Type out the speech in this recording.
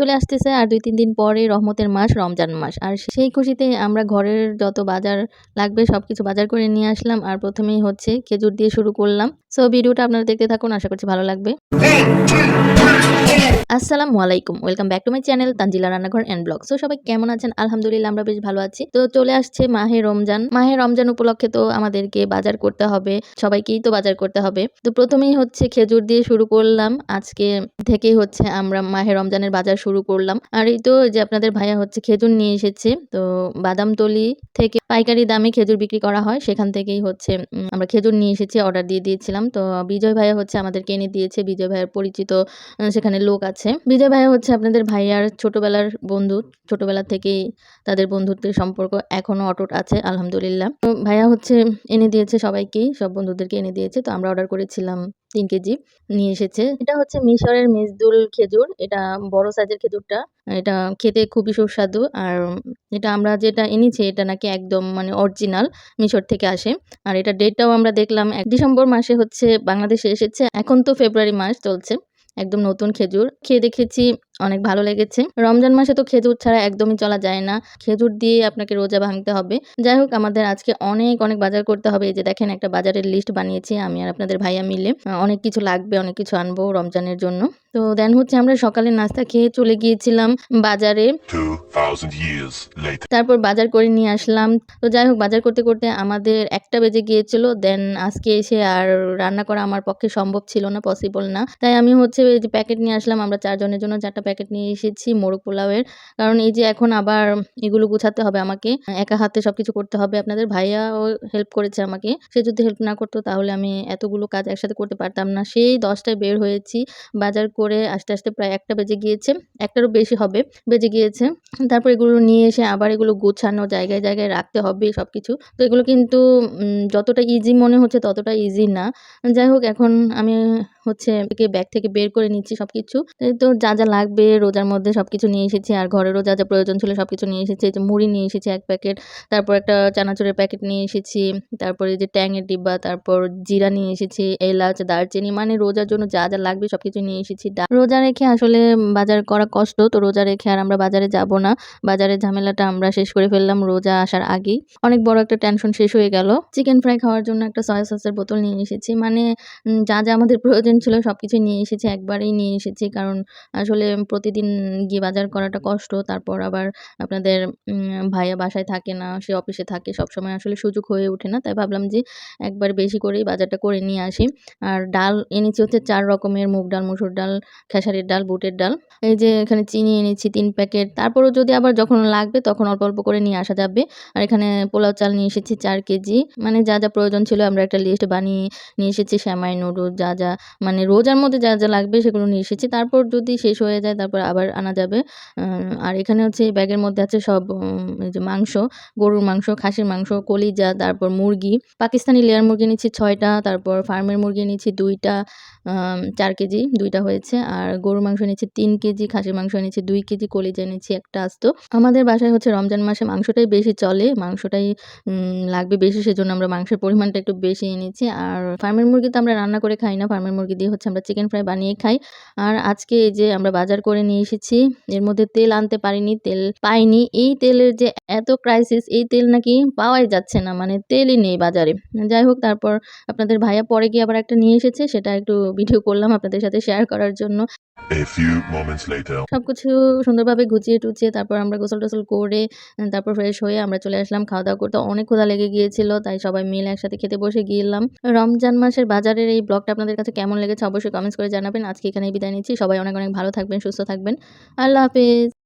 চলে আসতেছে আর দুই, তিন দিন পরে রহমতের মাস, রমজান মাস। আর সেই খুশিতে আমরা ঘরের যত বাজার লাগবে সব কিছু বাজার করে নিয়ে আসলাম আর প্রথমেই হচ্ছে খেজুর দিয়ে শুরু করলাম। সো ভিডিওটা আপনারা দেখতে থাকুন, আশা করছি ভালো লাগবে। আসসালামু আলাইকুম, welcome back to my channel Tanzila রান্নাঘর অ্যান্ড ব্লগ। সো সবাই কেমন আছেন? আলহামদুলিল্লাহ, আমরা বেশ ভালো আছি। তো চলে আসছে মাহে রমজান। মাহে রমজান উপলক্ষে তো আমাদেরকে বাজার করতে হবে, সবাইকেই তো বাজার করতে হবে। তো প্রথমেই হচ্ছে খেজুর দিয়ে শুরু করলাম। আজকে থেকেই হচ্ছে আমরা মাহে রমজানের বাজার শুরু করলাম। আর এই তো যে আপনাদের ভাইয়া হচ্ছে খেজুর নিয়ে এসেছে, তো বাদামতলি থেকে পাইকারি দামে খেজুর বিক্রি করা হয়। সেখান থেকেই হচ্ছে আমরা খেজুর নিয়ে এসেছি, অর্ডার দিয়ে দিয়েছিলাম। তো বিজয় ভাইয়া হচ্ছে আমাদেরকে এনে দিয়েছে, বিজয় ভাইয়ের পরিচিত সেখানে লোক আছে। বিজয় ভাইয়া হচ্ছে আপনাদের ভাইয়ার ছোটবেলার বন্ধু, ছোটবেলা থেকেই তাদের বন্ধুত্বের সম্পর্ক এখনও অটুট আছে, আলহামদুলিল্লাহ। তো ভাইয়া হচ্ছে এনে দিয়েছে সবাইকেই, সব বন্ধুদেরকে এনে দিয়েছে, তো আমরা অর্ডার করেছিলাম। তিন কেজি নিয়ে এসেছে। এটা হচ্ছে মিশরের মেজদুল খেজুর। এটা বড় সাইজের খেজুরটা। এটা খেতে খুবই সুস্বাদু। আর এটা আমরা যেটা এনেছি, এটা নাকি একদম মানে অরিজিনাল মিশর থেকে আসে। আর এটা ডেটটাও আমরা দেখলাম এক ডিসেম্বর মাসে হচ্ছে বাংলাদেশে এসেছে। এখন তো ফেব্রুয়ারি মাস চলছে। একদম নতুন খেজুর। খেয়ে দেখেছি অনেক ভালো লেগেছে। রমজান মাসে তো খেজুর ছাড়া একদমই চলা যায় না। খেজুর দিয়ে আপনাকে রোজা ভাঙতে হবে। যাই হোক আমাদের আজকে অনেক অনেক বাজার করতে হবে। এই যে দেখেন একটা বাজারের লিস্ট বানিয়েছি আমি আর আপনাদের ভাইয়া মিলে। অনেক কিছু লাগবে অনেক কিছু আনব রমজানের জন্য। তো দেন হচ্ছে আমরা সকালে নাস্তা খেয়ে চলে গিয়েছিলাম বাজারে। 2,000 years later. তারপর বাজার করে নিয়ে আসলাম। তো যাই হোক বাজার করতে করতে আমাদের একটা বেজে গিয়েছিল। দেন আজকে এসে আর রান্না করা আমার পক্ষে সম্ভব ছিল না পসিবল না। তাই আমি হচ্ছে যে প্যাকেট নিয়ে আসলাম। আমরা চারজনের জন্য চারটা প্যাকেট নিয়ে এসেছি মোরগ পোলাওয়ের। কারণ এই যে এখন আবার এগুলো গুছাতে হবে আমাকে, একা হাতে সবকিছু করতে হবে। আপনাদের ভাইয়াও হেল্প করেছে আমাকে। সে যদি হেল্প না করতো তাহলে আমি এতগুলো কাজ একসাথে করতে পারতাম না। সেই দশটায় বের হয়েছি, বাজার করে আস্তে আস্তে প্রায় একটা বেজে গিয়েছে। একটারও বেশি হবে, বেজে গিয়েছে। তারপর এগুলো নিয়ে এসে আবার এগুলো গোছানো, জায়গায় জায়গায় রাখতে হবে সব কিছু তো এগুলো কিন্তু যতটা ইজি মনে হচ্ছে ততটা ইজি না। যাই হোক, এখন আমি হচ্ছে ব্যাগ থেকে বের করে নিচ্ছি সব কিছু তো যা যা লাগবে রোজার মধ্যে সব কিছু নিয়ে এসেছি। আর ঘরেরও যা যা প্রয়োজন ছিল সব কিছু নিয়ে এসেছি। যে মুড়ি নিয়ে এসেছি এক প্যাকেট তারপর একটা চানাচুরের প্যাকেট নিয়ে এসেছি, তারপরে যে ট্যাঙের ডিব্বা, তারপর জিরা নিয়ে এসেছি, এলাচ, দারচিনি মানে রোজার জন্য যা যা লাগবে সব কিছু নিয়ে এসেছি। রোজা রেখে আসলে বাজার করা কষ্ট, তো রোজা রেখে আর আমরা বাজারে যাব না। বাজারের ঝামেলাটা আমরা শেষ করে ফেললাম রোজা আসার আগেই। অনেক বড় একটা টেনশন শেষ হয়ে গেল। চিকেন ফ্রাই খাওয়ার জন্য একটা সয়া সসের বোতল নিয়ে এসেছি। মানে যা যা আমাদের প্রয়োজন ছিল সব কিছু নিয়ে এসেছি, একবারেই নিয়ে এসেছি। কারণ আসলে প্রতিদিন গিয়ে বাজার করাটা কষ্ট, তারপর আবার আপনাদের ভাইয়া বাসায় থাকে না, সে অফিসে থাকে সব সময় আসলে সুযোগ হয়ে ওঠে না। তাই ভাবলাম যে একবার বেশি করেই বাজারটা করে নিয়ে আসি। আর ডাল এনেছি হচ্ছে চার রকমের, মুগ ডাল, মুসুর ডাল, খেসারির ডাল, বুটের ডাল। এই যে এখানে চিনি এনেছি তিন প্যাকেট। তারপরও যদি আবার যখন লাগবে তখন অল্প অল্প করে নিয়ে আসা যাবে। আর এখানে পোলাও চাল নিয়ে এসেছি চার কেজি। মানে যা যা প্রয়োজন ছিল আমরা একটা লিস্ট বানিয়ে নিয়ে এসেছি শ্যামাই নুডলস, যা যা মানে রোজার মধ্যে যা যা লাগবে সেগুলো নিয়ে এসেছি। তারপর যদি শেষ হয়ে যায় তারপর আবার আনা যাবে। আর এখানে হচ্ছে ব্যাগের মধ্যে আছে সব এই যে মাংস, গরুর মাংস, খাসির মাংস, কলিজা, তারপর মুরগি। পাকিস্তানি লেয়ার মুরগি নিচ্ছি ছয়টা, তারপর ফার্মের মুরগি নিচ্ছি দুইটা চার কেজি, দুইটা হয়েছে। আর গরুর মাংস নিচ্ছি তিন কেজি, খাসির মাংস নিচ্ছি দুই কেজি, কলিজা নিচ্ছি একটা আস্ত। আমাদের বাসায় হচ্ছে রমজান মাসে মাংসটাই বেশি চলে। মাংসটাই লাগবে বেশি, সেজন্য আমরা মাংসের পরিমাণটা একটু বেশি এনেছি আর ফার্মের মুরগি তো আমরা রান্না করে খাই না, ফার্মের মুরগি দিয়ে হচ্ছে আমরা চিকেন ফ্রাই বানিয়ে খাই। আর আজকে এই যে আমরা বাজার করে নিয়ে এসেছি এর মধ্যে তেল আনতে পারিনি তেল পাইনি। এই তেলের যে এত ক্রাইসিস এই তেল নাকি পাওয়াই যাচ্ছে না মানে তেলই নেই বাজারে। যাই হোক তারপর আপনাদের ভাইয়া পরে গিয়ে আবার একটা নিয়ে এসেছে সেটা একটু ভিডিও করলাম আপনাদের সাথে শেয়ার করার জন্য। সবকিছু সুন্দরভাবে গুছিয়ে টুচিয়ে তারপর আমরা গোসল টোসল করে তারপর ফ্রেশ হয়ে আমরা চলে আসলাম খাওয়া দাওয়া করতে। অনেক ক্ষুধা লেগে গিয়েছিল তাই সবাই মিলে একসাথে খেতে বসে গিয়েলাম। রমজান মাসের বাজারের এই ব্লগটা আপনাদের কাছে কেমন লেগেছে অবশ্যই কমেন্টস করে জানাবেন। আজকে এখানেই বিদায় নিচ্ছি। সবাই অনেক অনেক ভালো থাকবেন, সুস্থ থাকবেন। আল্লাহ হাফেজ।